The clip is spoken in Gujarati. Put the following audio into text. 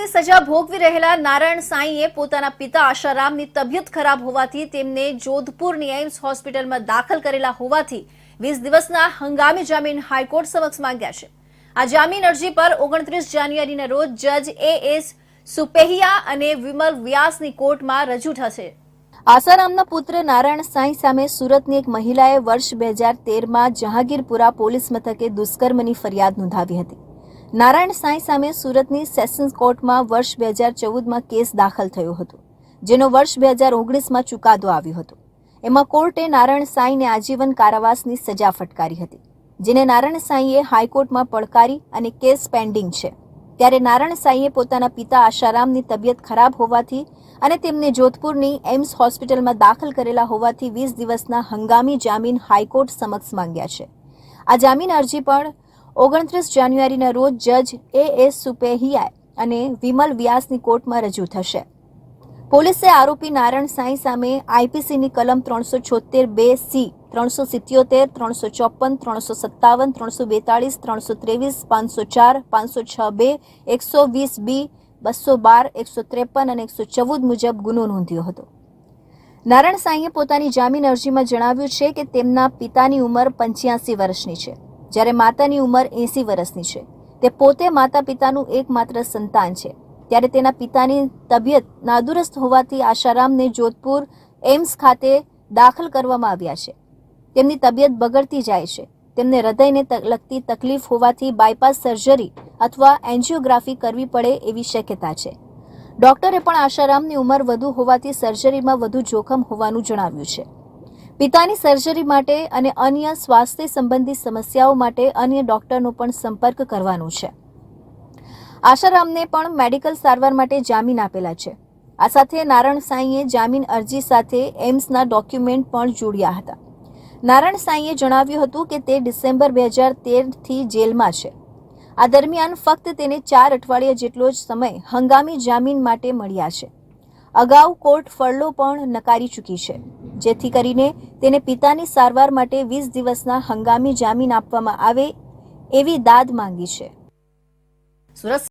વર્ષની સજા ભોગવી રહેલા નારાયણ સાંઈએ પોતાના પિતા આશારામની તબિયત ખરાબ હોવાથી તેમને જોધપુરની એઇમ્સ હોસ્પિટલમાં દાખલ કરેલા હોવાથી વીસ દિવસના હંગામી જામીન હાઈકોર્ટ સમક્ષ માંગ્યા છે. આ જામીન અરજી પર ઓગણત્રીસ જાન્યુઆરીના રોજ જજ એ એસ સુપેહિયા અને વિમલ વ્યાસની કોર્ટમાં રજૂ થશે. આસારામના પુત્ર નારાયણ સાંઈ સામે સુરતની એક મહિલાએ વર્ષ બે હજાર તેરમાં જહાંગીરપુરા પોલીસ મથકે દુષ્કર્મની ફરિયાદ નોંધાવી હતી. નારાયણ સાંઈ સામે સુરતની સેશન્સ કોર્ટમાં વર્ષ બે હજાર ચૌદમાં કેસ દાખલ થયો હતો, જેનો વર્ષ બે હજાર ઓગણીસમાં ચુકાદો આવ્યો હતો. એમાં કોર્ટે નારાયણ સાંઈને આજીવન કારાવાસની સજા ફટકારી હતી, જેને નારાયણ સાંઈએ હાઈકોર્ટમાં પડકારી અને કેસ પેન્ડિંગ છે. ત્યારે નારાયણ સાંઈએ પોતાના પિતા આશારામની તબિયત ખરાબ હોવાથી અને તેમને જોધપુરની એમ્સ હોસ્પિટલમાં દાખલ કરેલા હોવાથી વીસ દિવસના હંગામી જામીન હાઈકોર્ટ સમક્ષ માંગ્યા છે. આ જામીન અરજી પણ ઓગણત્રીસ જાન્યુઆરીના રોજ જજ એ એસ સુપેહિયા અને વિમલ વ્યાસની કોર્ટમાં રજૂ થશે. પોલીસે આરોપી નારાયણ સાંઈ સામે આઈપીસીની કલમ ત્રણસો છોતેર બે સી, ત્રણસો સિત્યોતેર, ત્રણસો ચોપન, ત્રણસો સત્તાવન, ત્રણસો બેતાળીસ, ત્રણસો ત્રેવીસ, પાંચસો ચાર, પાંચસો છ બે, એકસો વીસ બી, બસો બાર, એકસો ત્રેપન અને એકસો ચૌદ મુજબ ગુનો નોંધ્યો હતો. નારાયણ સાંઈએ પોતાની જામીન અરજીમાં જણાવ્યું છે કે તેમના પિતાની ઉંમર પંચ્યાસી વર્ષની છે. જ્યારે માતાની ઉંમર એંસી વર્ષની છે. તે પોતે માતા પિતાનું એકમાત્ર સંતાન છે. ત્યારે તેના પિતાની તબિયત નાદુરસ્ત હોવાથી આશારામને જોધપુર એમ્સ ખાતે દાખલ કરવામાં આવ્યા છે. તેમની તબિયત બગડતી જાય છે. તેમને હૃદયને લગતી તકલીફ હોવાથી બાયપાસ સર્જરી અથવા એન્જિયોગ્રાફી કરવી પડે એવી શક્યતા છે. ડોક્ટરે પણ આશારામની ઉંમર વધુ હોવાથી સર્જરીમાં વધુ જોખમ હોવાનું જણાવ્યું છે. પિતાની સર્જરી માટે અને અન્ય સ્વાસ્થ્ય સંબંધી સમસ્યાઓ માટે અન્ય ડોક્ટરનો પણ સંપર્ક કરવાનો છે. આશારામને પણ મેડિકલ સારવાર માટે જામીન આપેલા છે. આ સાથે નારાયણ સાંઈએ જામીન અરજી સાથે એમ્સના ડોક્યુમેન્ટ પણ જોડ્યા હતા. નારાયણ સાંઈએ જણાવ્યું હતું કે તે ડિસેમ્બર બે હજાર તેરથી જેલમાં છે. આ દરમિયાન ફક્ત તેને ચાર અઠવાડિયા જેટલો જ સમય હંગામી જામીન માટે મળ્યા છે. અગાઉ કોર્ટ ફરલો પણ નકારી ચૂકી છે. જેથી કરીને તેને પિતાની સારવાર માટે વીસ દિવસના હંગામી જામીન આપવામાં આવે એવી દાદ માંગી છે. સુરત